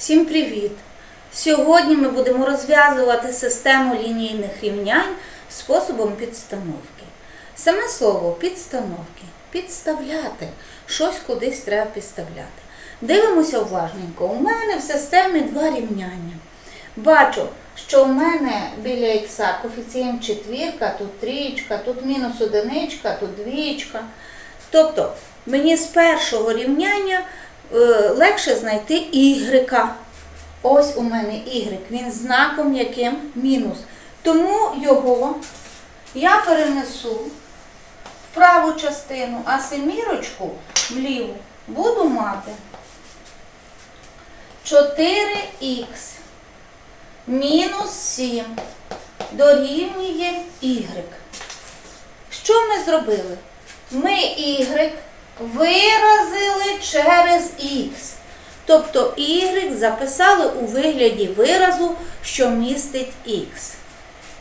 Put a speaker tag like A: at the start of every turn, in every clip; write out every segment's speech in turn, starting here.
A: Всім привіт! Сьогодні ми будемо розв'язувати систему лінійних рівнянь способом підстановки. Саме слово підстановки підставляти. Щось кудись треба підставляти. Дивимося уважненько. У мене в системі два рівняння. Бачу, що у мене біля ікса коефіцієнт четвірка, тут трієчка, тут мінус одиничка, тут двієчка. Тобто мені з першого рівняння легше знайти y. Ось у мене y, він знаком яким мінус. Тому його я перенесу в праву частину, а семірочку в ліву буду мати 4х мінус 7 дорівнює y. Що ми зробили? Ми y виразили через х. Тобто y записали у вигляді виразу, що містить х.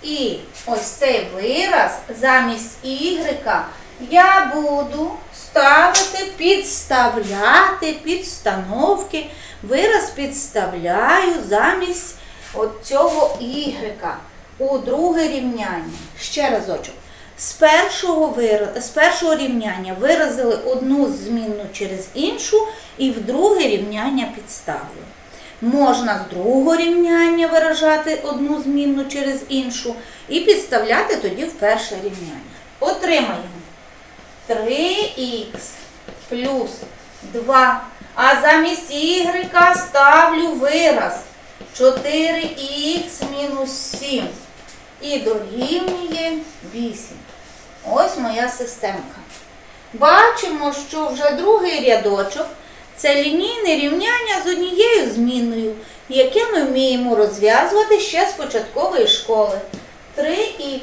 A: І ось цей вираз замість y я буду ставити, підставляти підстановки. Вираз підставляю замість от цього y у друге рівняння. Ще разочок. З першого, вира- з першого рівняння виразили одну змінну через іншу і в друге рівняння підставили. Можна з другого рівняння виражати одну змінну через іншу і підставляти тоді в перше рівняння. Отримаємо 3х плюс 2. А замість y ставлю вираз 4х мінус 7 і дорівнює 8. Ось моя системка. Бачимо, що вже другий рядочок це лінійне рівняння з однією змінною, яке ми вміємо розв'язувати ще з початкової школи. 3х.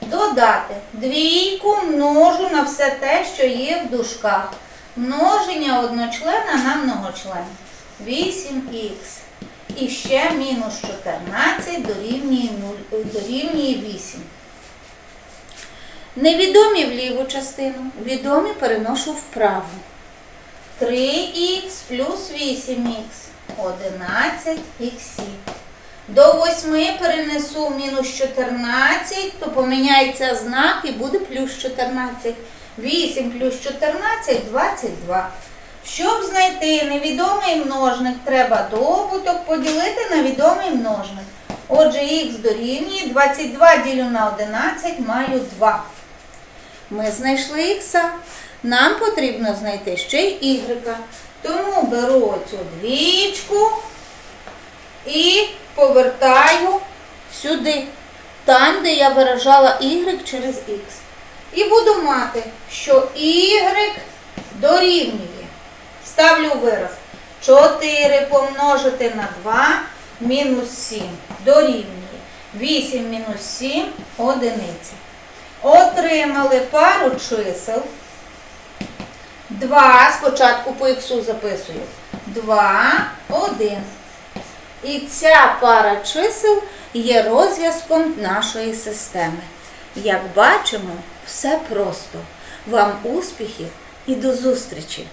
A: Додати двійку множу на все те, що є в дужках. Множення одночлена на многочлен. 8х. І ще мінус 14 дорівнює, 0, дорівнює 8. Невідомі в ліву частину, відомі переношу вправу. 3х плюс 8х 11 х. До 8 перенесу мінус 14, то поміняється знак і буде плюс 14. 8 плюс 14 22. Щоб знайти невідомий множник, треба добуток поділити на відомий множник. Отже, х дорівнює 22 ділю на 11 маю 2. Ми знайшли х. Нам потрібно знайти ще й y. Тому беру цю двічку і повертаю сюди, там, де я виражала y через x. І буду мати, що y дорівнює. Ставлю вираз. 4 помножити на 2 мінус 7 дорівнює. 8 мінус 7 одиниця. Отримали пару чисел. 2, спочатку по іксу записую. 2, 1. І ця пара чисел є розв'язком нашої системи. Як бачимо, все просто. Вам успіхів і до зустрічі!